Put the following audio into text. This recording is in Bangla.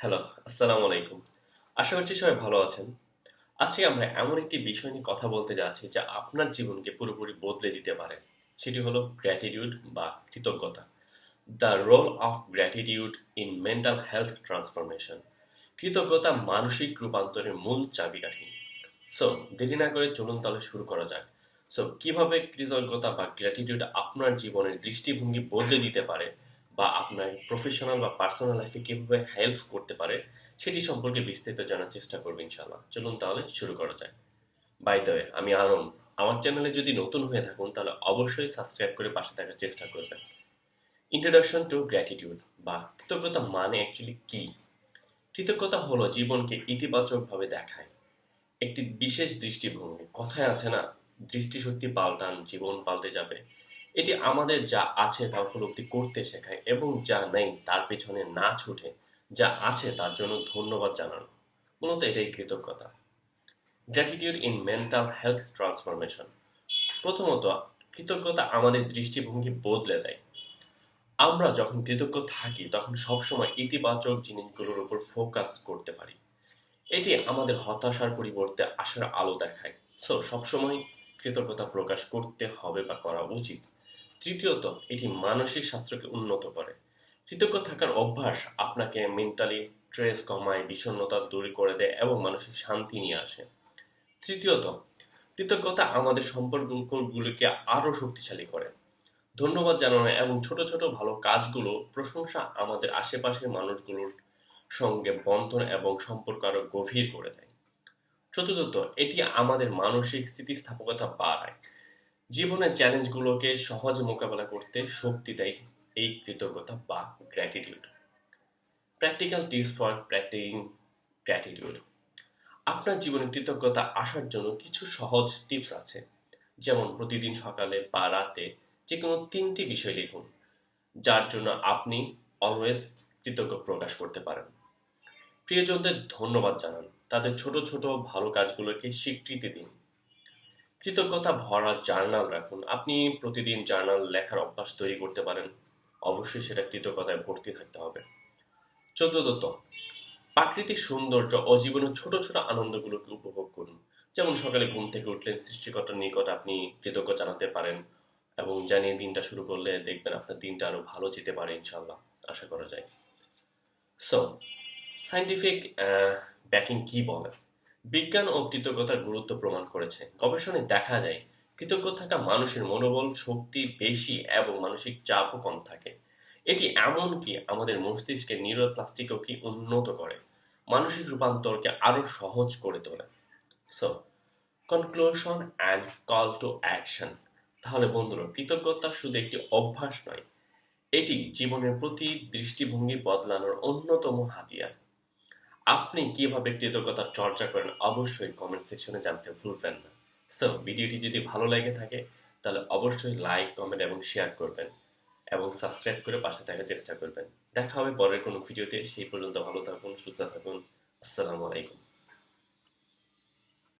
হ্যালো, আসসালামু আলাইকুম। আশা করছি সবাই ভালো আছেন। আজকে আমরা এমন একটি বিষয় নিয়ে কথা বলতে যাচ্ছি যা আপনার জীবনকে পুরোপুরি বদলে দিতে পারে। সেটি হলো গ্র্যাটিটিউড বা কৃতজ্ঞতা। The role of gratitude in mental health transformation কৃতজ্ঞতা মানসিক রূপান্তরের মূল চাবিকাঠি। সো দেরি না করে চলুন তাহলে শুরু করা যাক। সো কীভাবে কৃতজ্ঞতা বা গ্র্যাটিটিউড আপনার জীবনের দৃষ্টিভঙ্গি বদলে দিতে পারে বা আপনার প্রফেশনাল বা পার্সোনাল লাইফে কীভাবে হেল্প করতে পারে, সেটি সম্পর্কে বিস্তারিত জানার চেষ্টা করব ইনশাল্লাহ চলুন তাহলে শুরু করা যায় বাই দ্য আমি আরন, আমার চ্যানেলে যদি নতুন হয়ে থাকুন, তাহলে অবশ্যই সাবস্ক্রাইব করে পাশে থাকার চেষ্টা করবেন। ইন্ট্রোডাকশন টু গ্র্যাটিটিউড বা কৃতজ্ঞতা মানে অ্যাকচুয়ালি কি? কৃতজ্ঞতা হলো জীবনকে ইতিবাচকভাবে দেখায়। একটি বিশেষ দৃষ্টিভঙ্গি। কথায় আছে না, দৃষ্টিশক্তি পাল্টান, জীবন পাল্টে যাবে। এটি আমাদের যা আছে তা উপলব্ধি করতে শেখায় এবং যা নেই তার পেছনে না ছুটে যা আছে তার জন্য ধন্যবাদ জানানো। মূলত এটাই কৃতজ্ঞতা। Gratitude in mental health transformation প্রথমত, কৃতজ্ঞতা আমাদের দৃষ্টিভঙ্গি বদলে দেয়। আমরা যখন কৃতজ্ঞ থাকি, তখন সবসময় ইতিবাচক জিনিসগুলোর উপর ফোকাস করতে পারি। এটি আমাদের হতাশার পরিবর্তে আশার আলো দেখায়। সো সবসময় কৃতজ্ঞতা প্রকাশ করতে হবে বা করা উচিত। তৃতীয়ত, এটি মানসিক স্বাস্থ্যকে উন্নত করে। কৃতজ্ঞ থাকার অভ্যাস আপনাকে মেন্টালি স্ট্রেস কমায়, বিষণ্ণতা দূর করে দেয় এবং মানসিক শান্তি নিয়ে আসে। তৃতীয়ত, কৃতজ্ঞতা আমাদের সম্পর্কগুলিকে আরও শক্তিশালী করে। ধন্যবাদ জানানো এবং ছোট ছোট ভালো কাজগুলো, প্রশংসা আমাদের আশেপাশের মানুষগুলোর সঙ্গে বন্ধন এবং সম্পর্ক আরও গভীর করে দেয়। চতুর্থত, এটি আমাদের মানসিক স্থিতিস্থাপকতা বাড়ায়। জীবনের চ্যালেঞ্জগুলোকে সহজে মোকাবেলা করতে শক্তি দেয় এই কৃতজ্ঞতা বা gratitude practical tips for practicing gratitude আপনার জীবনে কৃতজ্ঞতা আসার জন্য কিছু সহজ টিপস আছে। যেমন প্রতিদিন সকালে বা রাতে যে কোনো তিনটি বিষয় লিখুন, যার জন্য আপনি অলওয়েজ কৃতজ্ঞ প্রকাশ করতে পারেন। প্রিয়জনদের ধন্যবাদ জানান। তাদের ছোট ছোট ভালো কাজগুলোকে স্বীকৃতি দিন। কৃতজ্ঞতা ভরা জার্নাল রাখুন। আপনি প্রতিদিন জার্নাল লেখার অভ্যাস তৈরি করতে পারেন। অবশ্যই সেটা কৃতজ্ঞতায় ভর্তি থাকতে হবে। চতুর্থত প্রাকৃতিক সৌন্দর্য ও জীবনের ছোট ছোট আনন্দগুলোকে উপভোগ করুন। যেমন সকালে ঘুম থেকে উঠলেন সৃষ্টিকর্তার নিকট আপনি কৃতজ্ঞ জানাতে পারেন এবং জানিয়ে দিনটা শুরু করলে দেখবেন আপনার দিনটা আরও ভালো যেতে পারে ইনশাল্লাহ আশা করা যায়। সো সাইন্টিফিক ব্যাকিং কি বলে? বিজ্ঞান ও কৃতজ্ঞতার গুরুত্ব প্রমাণ করেছে। গবেষণায় দেখা যায় কৃতজ্ঞ থাকা মানুষের মনোবল শক্তি বেশি এবং মানসিক চাপও কম থাকে। এটি এমনকি আমাদের মস্তিষ্কে নিউরোপ্লাস্টিকও কি উন্নত করে? মানসিক রূপান্তরকে আরও সহজ করে তোলে। So conclusion and call to action তাহলে বন্ধুরা, কৃতজ্ঞতা শুধু একটি অভ্যাস নয়, এটি জীবনের প্রতি দৃষ্টিভঙ্গি বদলানোর অন্যতম হাতিয়ার। আপনি কীভাবে কৃতজ্ঞতা চর্চা করেন, অবশ্যই কমেন্ট সেকশনে জানতে ভুলবেন না। সো ভিডিওটি যদি ভালো লেগে থাকে, তাহলে অবশ্যই লাইক কমেন্ট এবং শেয়ার করবেন এবং সাবস্ক্রাইব করে পাশে থাকার চেষ্টা করবেন। দেখা হবে পরের কোনো ভিডিওতে। সেই পর্যন্ত ভালো থাকুন, সুস্থ থাকুন। আসসালামু আলাইকুম।